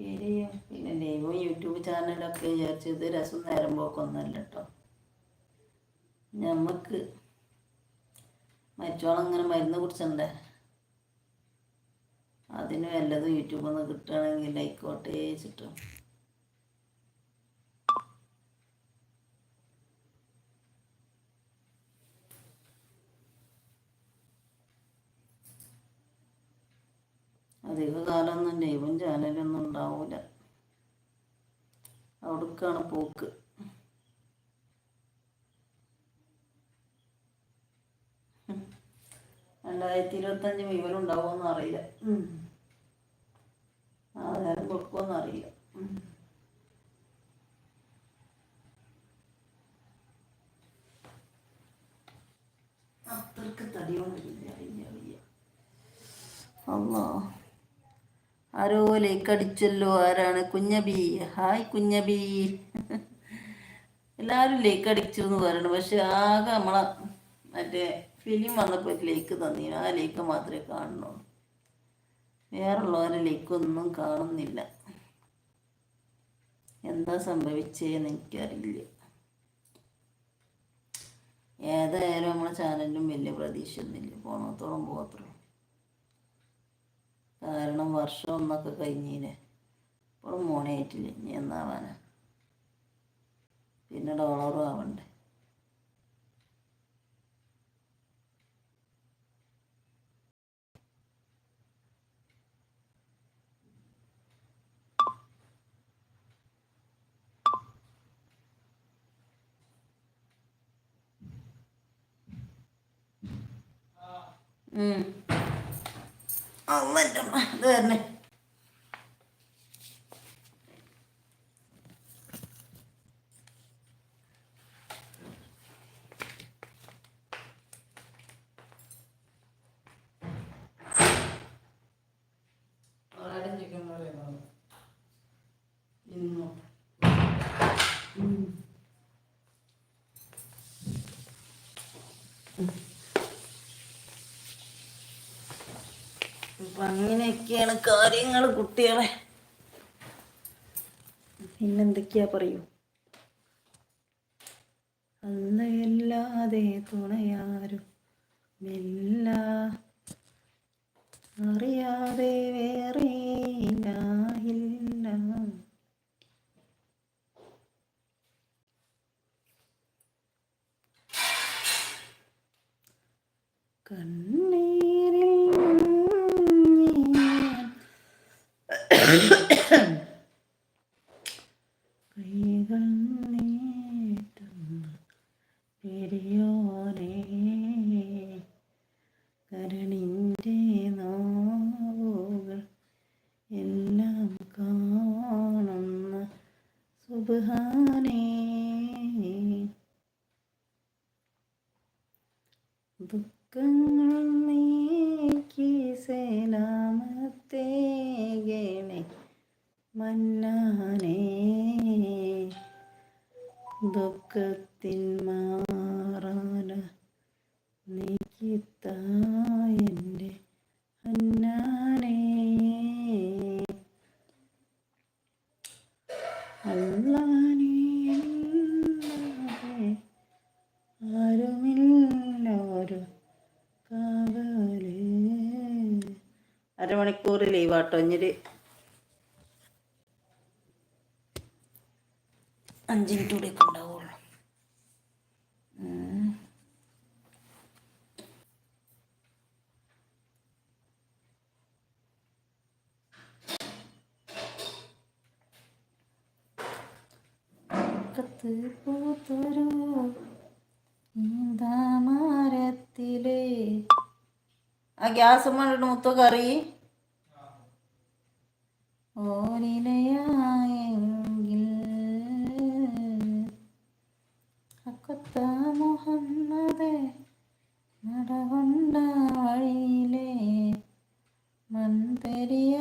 ശരിയോ പിന്നെ ലൈവും യൂട്യൂബ് ചാനലൊക്കെ വിചാരിച്ചത് രസം നേരം പോക്കൊന്നല്ല കേട്ടോ നമുക്ക് മരിച്ചോളം ഇങ്ങനെ മരുന്ന് കുടിച്ചണ്ടേ? അതിന് വല്ലതും യൂട്യൂബിൽ നിന്ന് കിട്ടുകയാണെങ്കിൽ ലൈക്കോട്ടേ വെച്ചിട്ട് അധിക കാലമൊന്നും ലൈവും ചാനലൊന്നും ഉണ്ടാവില്ല അവിടേക്കാണ് പോക്ക്. രണ്ടായിരത്തി ഇരുപത്തഞ്ച് വിവരമുണ്ടാവുമെന്ന് അറിയില്ല. ആധാരം കൊടുക്കുമെന്ന് അറിയില്ല. അത്രയ്ക്ക് തടിയൊന്നുമില്ല അറിയില്ല അറിയില്ല. അല്ലാ ആരോ ലൈക്ക് അടിച്ചല്ലോ ആരാണ്? കുഞ്ഞബി. ഹായ് കുഞ്ഞബി. എല്ലാവരും ലേക്ക് അടിച്ചു എന്ന് പറയണം. പക്ഷെ ആകെ നമ്മളെ മറ്റേ ഫിലിം വന്നപ്പോൾ ലേക്ക് തന്നി. ആ ലേക്ക് മാത്രമേ കാണുന്നുള്ളൂ. വേറുള്ളവരെ ലേക്കൊന്നും കാണുന്നില്ല. എന്താ സംഭവിച്ചേന്ന് എനിക്കറിയില്ല. ഏതായാലും നമ്മളെ ചാനലിനും വലിയ പ്രതീക്ഷ ഒന്നുമില്ല പോണത്തോളം പോകത്തുള്ളൂ കാരണം വർഷം ഒന്നൊക്കെ കഴിഞ്ഞില്ലേ ഇപ്പോഴും മോണായിട്ടില്ല ഇനി എന്നാവാനാ പിന്നെ ഡോളറും ആവണ്ടേ? ഉം. അള്ളന്റെ ഇത് വരണേ ഇന്നോ അങ്ങനെയൊക്കെയാണ് കാര്യങ്ങൾ കുട്ടികളെ. പിന്നെന്തൊക്കെയാ പറയൂ? അന്ന് അല്ലാതെ തുണയാരും മെല്ല അറിയാതെ വേറെ ഇല്ല ഇല്ല. കരണിന്റെ നാവുകൾ എല്ലാം കാണുന്ന സുബാനേ ദുഃഖങ്ങൾ നീക്കി സേലാമത്തേകണേ മന്നാനേ. ദുഃഖത്തിൻ നീക്കിത്തായെന്റെ അരമണിക്കൂർ ലീവാട്ടോ. ഇഞ്ഞൊരു അഞ്ച് മിനിറ്റ് കൂടെ ഒക്കെ ഉണ്ടാവുള്ളൂ. കത്ത് പൂത്തൊരു ആ ഗ്യാസ് മുത്ത കറി ഓരിലയായെങ്കിൽ അക്കൊത്ത മുഹമ്മദ് നടകൊണ്ട വഴിയിലെ മന്ത്രിയായെങ്കിൽ